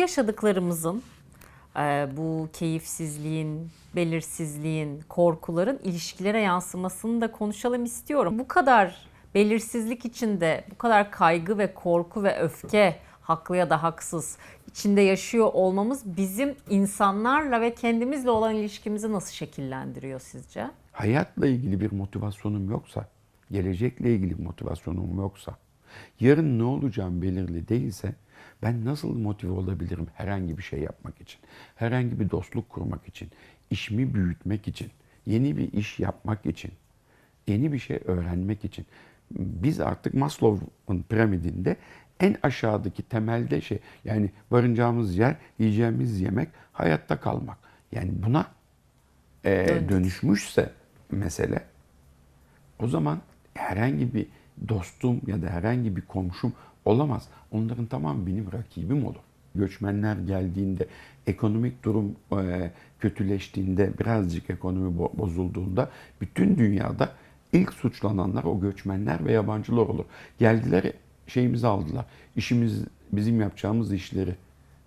yaşadıklarımızın, e, bu keyifsizliğin, belirsizliğin, korkuların ilişkilere yansımasını da konuşalım istiyorum. Bu kadar belirsizlik içinde, bu kadar kaygı ve korku ve öfke, haklı ya da haksız içinde yaşıyor olmamız bizim insanlarla ve kendimizle olan ilişkimizi nasıl şekillendiriyor sizce? hayatla ilgili bir motivasyonum yoksa, gelecekle ilgili motivasyonum yoksa, yarın ne olacağım belirli değilse ben nasıl motive olabilirim herhangi bir şey yapmak için, herhangi bir dostluk kurmak için, işimi büyütmek için, yeni bir iş yapmak için, yeni bir şey öğrenmek için. Biz artık Maslow'un piramidinde en aşağıdaki temelde şey yani varınacağımız yer, yiyeceğimiz yemek, hayatta kalmak. Yani buna e, dönüşmüşse mesele o zaman herhangi bir dostum ya da herhangi bir komşum olamaz. Onların tamam benim rakibim olur. Göçmenler geldiğinde, ekonomik durum e, kötüleştiğinde, birazcık ekonomi bo- bozulduğunda bütün dünyada ilk suçlananlar o göçmenler ve yabancılar olur. Geldiler şeyimizi aldılar. İşimiz, bizim yapacağımız işleri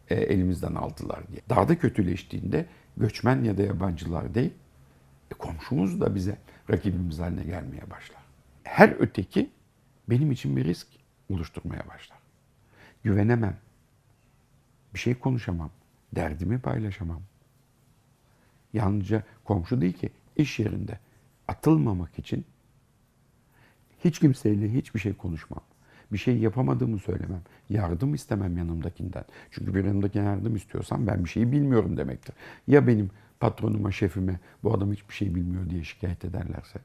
e, elimizden aldılar diye. Daha da kötüleştiğinde göçmen ya da yabancılar değil, e, komşumuz da bize rakibimiz haline gelmeye başlar. Her öteki benim için bir risk oluşturmaya başlar. Güvenemem. Bir şey konuşamam. Derdimi paylaşamam. Yalnızca komşu değil ki iş yerinde atılmamak için hiç kimseyle hiçbir şey konuşmam. Bir şey yapamadığımı söylemem. Yardım istemem yanımdakinden. Çünkü bir yanımdaki yardım istiyorsam ben bir şeyi bilmiyorum demektir. Ya benim patronuma, şefime bu adam hiçbir şey bilmiyor diye şikayet ederlerse.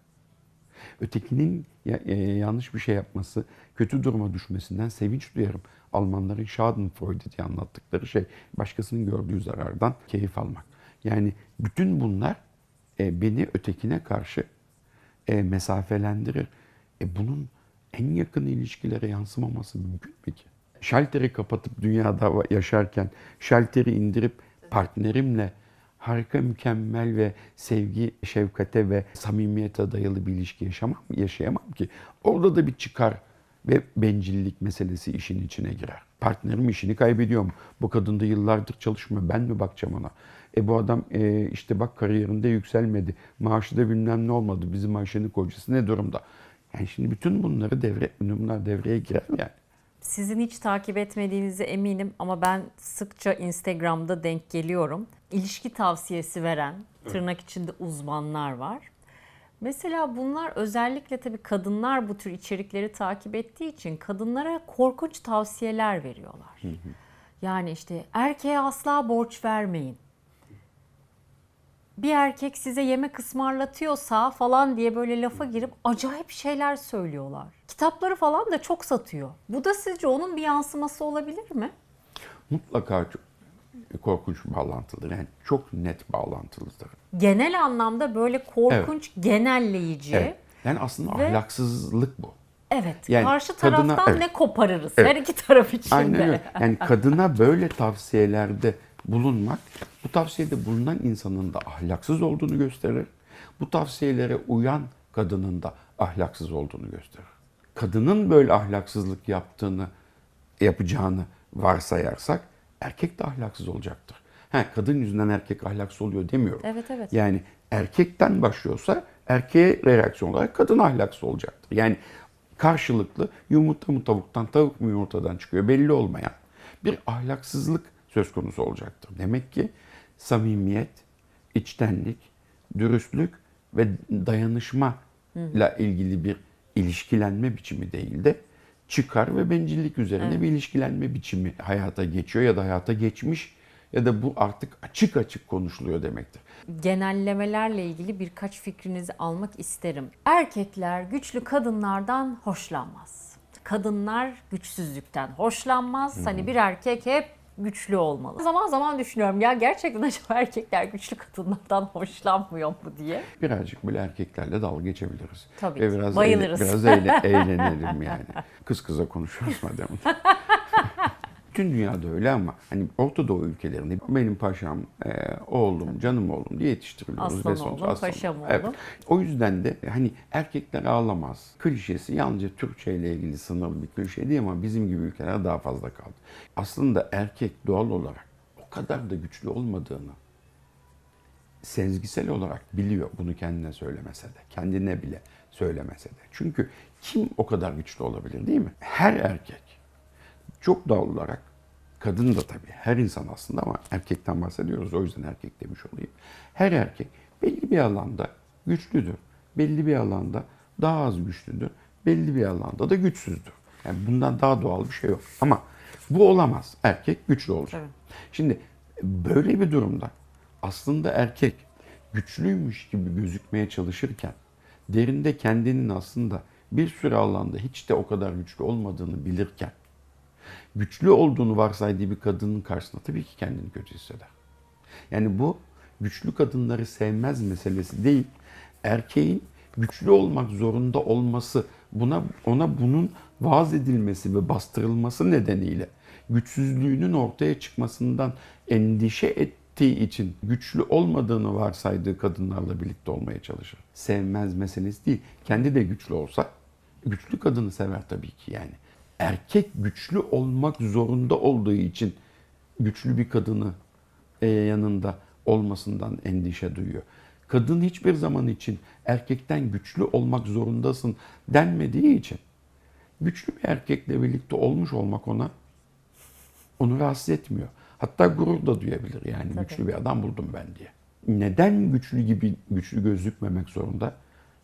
Ötekinin e, yanlış bir şey yapması, kötü duruma düşmesinden sevinç duyarım. Almanların Schadenfreude diye anlattıkları şey başkasının gördüğü zarardan keyif almak. Yani bütün bunlar e, beni ötekine karşı e, mesafelendirir. E, bunun en yakın ilişkilere yansımaması mümkün mü ki? Şalteri kapatıp dünyada yaşarken şalteri indirip partnerimle harika, mükemmel ve sevgi, şefkate ve samimiyete dayalı bir ilişki yaşamam, yaşayamam ki. Orada da bir çıkar ve bencillik meselesi işin içine girer. Partnerim işini kaybediyor mu? Bu kadın da yıllardır çalışmıyor. Ben mi bakacağım ona? E bu adam e, işte bak kariyerinde yükselmedi. Maaşı da bilmem ne olmadı. Bizim Ayşe'nin kocası ne durumda? Yani şimdi bütün bunları devre, bunlar devreye girer yani. Sizin hiç takip etmediğinize eminim ama ben sıkça Instagram'da denk geliyorum. İlişki tavsiyesi veren tırnak içinde uzmanlar var. Mesela bunlar özellikle tabii kadınlar bu tür içerikleri takip ettiği için kadınlara korkunç tavsiyeler veriyorlar. Yani işte erkeğe asla borç vermeyin. Bir erkek size yemek ısmarlatıyorsa falan diye böyle lafa girip acayip şeyler söylüyorlar. Kitapları falan da çok satıyor. Bu da sizce onun bir yansıması olabilir mi? Mutlaka çok korkunç bağlantılıdır. Yani çok net bağlantılıdır. Genel anlamda böyle korkunç, genelleyici. Evet. Evet. Yani aslında Ve- ahlaksızlık bu. Evet. Yani karşı kadına- taraftan evet. ne koparırız Evet. her iki taraf için Aynen öyle. Yani kadına böyle tavsiyelerde bulunmak, bu tavsiyede bulunan insanın da ahlaksız olduğunu gösterir. Bu tavsiyelere uyan kadının da ahlaksız olduğunu gösterir. Kadının böyle ahlaksızlık yaptığını, yapacağını varsayarsak erkek de ahlaksız olacaktır. Ha, kadın yüzünden erkek ahlaksız oluyor demiyorum. Evet, evet. Yani erkekten başlıyorsa erkeğe reaksiyon olarak kadın ahlaksız olacaktır. Yani karşılıklı yumurta mı tavuktan, tavuk mu yumurtadan çıkıyor belli olmayan bir ahlaksızlık söz konusu olacaktır. Demek ki samimiyet, içtenlik, dürüstlük ve dayanışma ile ilgili bir ilişkilenme biçimi değil de çıkar ve bencillik üzerine bir ilişkilenme biçimi hayata geçiyor ya da hayata geçmiş ya da bu artık açık açık konuşuluyor demektir. Genellemelerle ilgili birkaç fikrinizi almak isterim. Erkekler güçlü kadınlardan hoşlanmaz. Kadınlar güçsüzlükten hoşlanmaz. Hani bir erkek hep güçlü olmalı. Zaman zaman düşünüyorum ya gerçekten acaba erkekler güçlü kadınlardan hoşlanmıyor mu diye. Birazcık böyle erkeklerle dalga geçebiliriz. Tabii Ve ki. biraz Bayılırız. eğle- biraz eğle- eğlenelim yani. Kız kıza konuşuyoruz madem. bütün dünyada öyle ama hani Orta Doğu ülkelerinde benim paşam, e, oğlum, canım oğlum diye yetiştiriliyoruz. Aslan oğlum, aslan paşam Evet. oğlum. O yüzden de hani erkekler ağlamaz. Klişesi yalnızca Türkçe ile ilgili sınırlı bir klişe değil ama bizim gibi ülkeler daha fazla kaldı. Aslında erkek doğal olarak o kadar da güçlü olmadığını sezgisel olarak biliyor bunu kendine söylemese de, kendine bile söylemese de. Çünkü kim o kadar güçlü olabilir değil mi? Her erkek çok doğal olarak kadın da tabii her insan aslında ama erkekten bahsediyoruz o yüzden erkek demiş olayım. Her erkek belli bir alanda güçlüdür. Belli bir alanda daha az güçlüdür. Belli bir alanda da güçsüzdür. Yani bundan daha doğal bir şey yok. Ama bu olamaz. Erkek güçlü olacak. Evet. Şimdi böyle bir durumda aslında erkek güçlüymüş gibi gözükmeye çalışırken derinde kendinin aslında bir sürü alanda hiç de o kadar güçlü olmadığını bilirken güçlü olduğunu varsaydığı bir kadının karşısında tabii ki kendini kötü hisseder. Yani bu güçlü kadınları sevmez meselesi değil. Erkeğin güçlü olmak zorunda olması, buna ona bunun vaaz edilmesi ve bastırılması nedeniyle güçsüzlüğünün ortaya çıkmasından endişe ettiği için güçlü olmadığını varsaydığı kadınlarla birlikte olmaya çalışır. Sevmez meselesi değil. Kendi de güçlü olsa güçlü kadını sever tabii ki yani. Erkek güçlü olmak zorunda olduğu için güçlü bir kadını e, yanında olmasından endişe duyuyor. Kadın hiçbir zaman için erkekten güçlü olmak zorundasın denmediği için güçlü bir erkekle birlikte olmuş olmak ona onu rahatsız etmiyor. Hatta gurur da duyabilir yani Tabii. güçlü bir adam buldum ben diye. Neden güçlü gibi güçlü gözükmemek zorunda?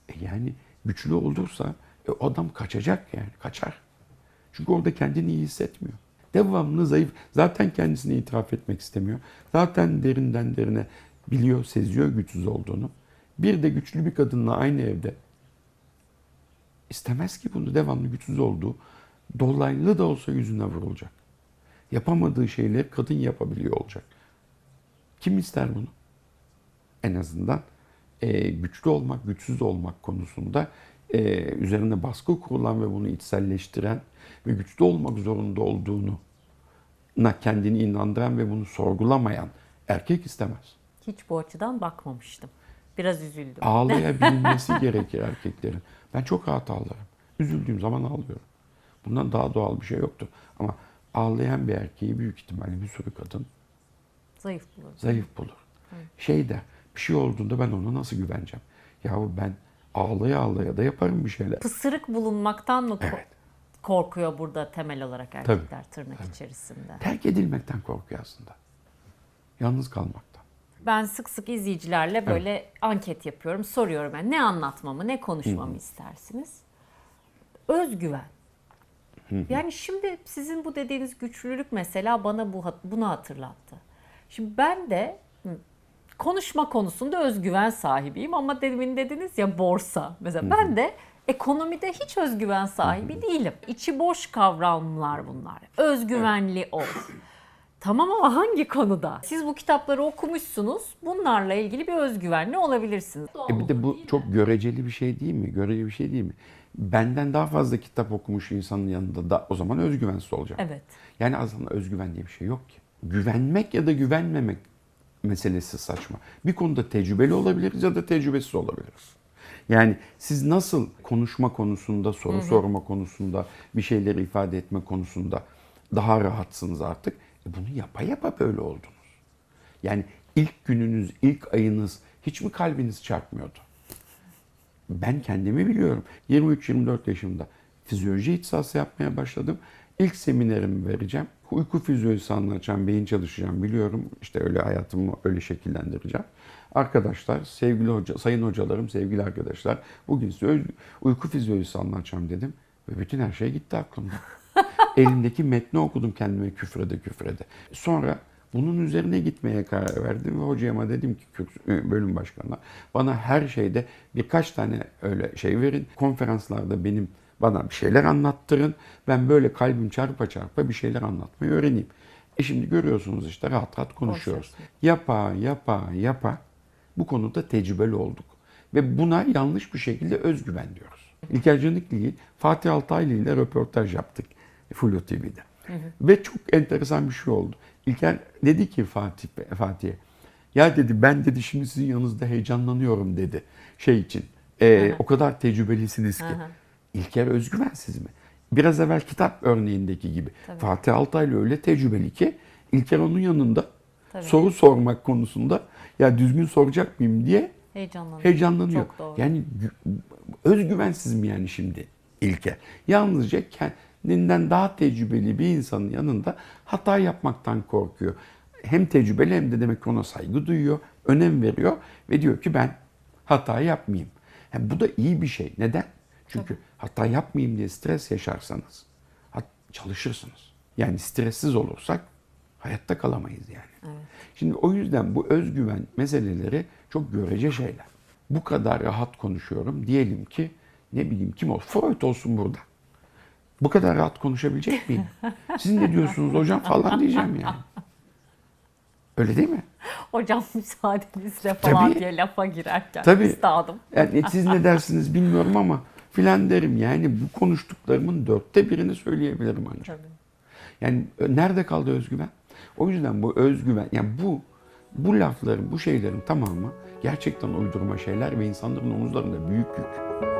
E yani güçlü olursa e, adam kaçacak yani kaçar. Çünkü orada kendini iyi hissetmiyor. Devamlı zayıf. Zaten kendisini itiraf etmek istemiyor. Zaten derinden derine biliyor, seziyor güçsüz olduğunu. Bir de güçlü bir kadınla aynı evde istemez ki bunu devamlı güçsüz olduğu dolaylı da olsa yüzüne vurulacak. Yapamadığı şeyleri kadın yapabiliyor olacak. Kim ister bunu? En azından e, güçlü olmak, güçsüz olmak konusunda e, üzerine baskı kurulan ve bunu içselleştiren ve güçlü olmak zorunda olduğunu na kendini inandıran ve bunu sorgulamayan erkek istemez. Hiç bu açıdan bakmamıştım. Biraz üzüldüm. Ağlayabilmesi gerekir erkeklerin. Ben çok rahat ağlarım. Üzüldüğüm zaman ağlıyorum. Bundan daha doğal bir şey yoktur. Ama ağlayan bir erkeği büyük ihtimalle bir sürü kadın Zayıf bulur. zayıf bulur. Şey der, bir şey olduğunda ben ona nasıl güveneceğim? Yahu ben ağlaya ağlaya da yaparım bir şeyler. Pısırık bulunmaktan mı Evet. korkuyor burada temel olarak erkekler tırnak içerisinde? Terk edilmekten korkuyor aslında. Yalnız kalmaktan. Ben sık sık izleyicilerle böyle anket yapıyorum. Soruyorum yani ne anlatmamı, ne konuşmamı istersiniz? Özgüven. Yani şimdi sizin bu dediğiniz güçlülük mesela bana bu bunu hatırlattı. Şimdi ben de konuşma konusunda özgüven sahibiyim ama demin dediniz ya borsa. Mesela ben de ekonomide hiç özgüven sahibi değilim. İçi boş kavramlar bunlar. Özgüvenli ol. Tamam ama hangi konuda? Siz bu kitapları okumuşsunuz. Bunlarla ilgili bir özgüvenli olabilirsiniz. E bir de bu çok göreceli bir şey değil mi? Göreceli bir şey değil mi? Benden daha fazla kitap okumuş insanın yanında da o zaman özgüvensiz olacak. Evet. Yani aslında özgüven diye bir şey yok ki. Güvenmek ya da güvenmemek meselesi saçma. Bir konuda tecrübeli olabiliriz ya da tecrübesiz olabiliriz. Yani siz nasıl konuşma konusunda, soru sorma konusunda, bir şeyleri ifade etme konusunda daha rahatsınız artık. E bunu yapa yapa böyle oldunuz. Yani ilk gününüz, ilk ayınız hiç mi kalbiniz çarpmıyordu? Ben kendimi biliyorum. 23-24 yaşımda fizyoloji ihtisası yapmaya başladım. İlk seminerimi vereceğim. Uyku fizyolojisi anlatacağım, beyin çalışacağım biliyorum. İşte öyle hayatımı öyle şekillendireceğim. Arkadaşlar, sevgili hoca, sayın hocalarım, sevgili arkadaşlar, bugün size uyku fizyolojisi anlatacağım dedim. Ve bütün her şey gitti aklımdan. Elimdeki metni okudum kendime küfrede küfrede. Sonra bunun üzerine gitmeye karar verdim ve hocama dedim ki bölüm başkanına bana her şeyde birkaç tane öyle şey verin. Konferanslarda benim bana bir şeyler anlattırın. Ben böyle kalbim çarpa çarpa bir şeyler anlatmayı öğreneyim. E şimdi görüyorsunuz işte rahat rahat konuşuyoruz. Yapa yapa yapa bu konuda tecrübeli olduk. Ve buna yanlış bir şekilde özgüven diyoruz. İlker Canikli, Fatih Altaylı ile röportaj yaptık Flu TV'de. Ve çok enteresan bir şey oldu. İlker dedi ki Fatih Fatih'e ya dedi ben dedi şimdi sizin yanınızda heyecanlanıyorum dedi şey için. Ee, o kadar tecrübelisiniz ki. Hı hı. İlker özgüvensiz mi? Biraz evvel kitap örneğindeki gibi. Fatih Altaylı öyle tecrübeli ki İlker onun yanında Tabii. soru sormak konusunda ya düzgün soracak mıyım diye Heyecanlanıyorum. heyecanlanıyor. Çok doğru. Yani gü- özgüvensiz mi yani şimdi İlker? Yalnızca kendinden daha tecrübeli bir insanın yanında hata yapmaktan korkuyor. Hem tecrübeli hem de demek ki ona saygı duyuyor, önem veriyor ve diyor ki ben hata yapmayayım. Yani bu da iyi bir şey. Neden? Çünkü hata yapmayayım diye stres yaşarsanız çalışırsınız. Yani stressiz olursak hayatta kalamayız yani. Şimdi o yüzden bu özgüven meseleleri çok görece şeyler. Bu kadar rahat konuşuyorum. Diyelim ki ne bileyim kim olsun. Freud olsun burada. Bu kadar rahat konuşabilecek miyim? Siz ne diyorsunuz hocam falan diyeceğim yani. Öyle değil mi? Hocam müsaadenizle falan Tabii. diye lafa girerken Tabii. üstadım. Yani siz ne dersiniz bilmiyorum ama filan derim. Yani bu konuştuklarımın dörtte birini söyleyebilirim ancak. Yani nerede kaldı özgüven? O yüzden bu özgüven, yani bu bu lafların, bu şeylerin tamamı gerçekten uydurma şeyler ve insanların omuzlarında büyük yük.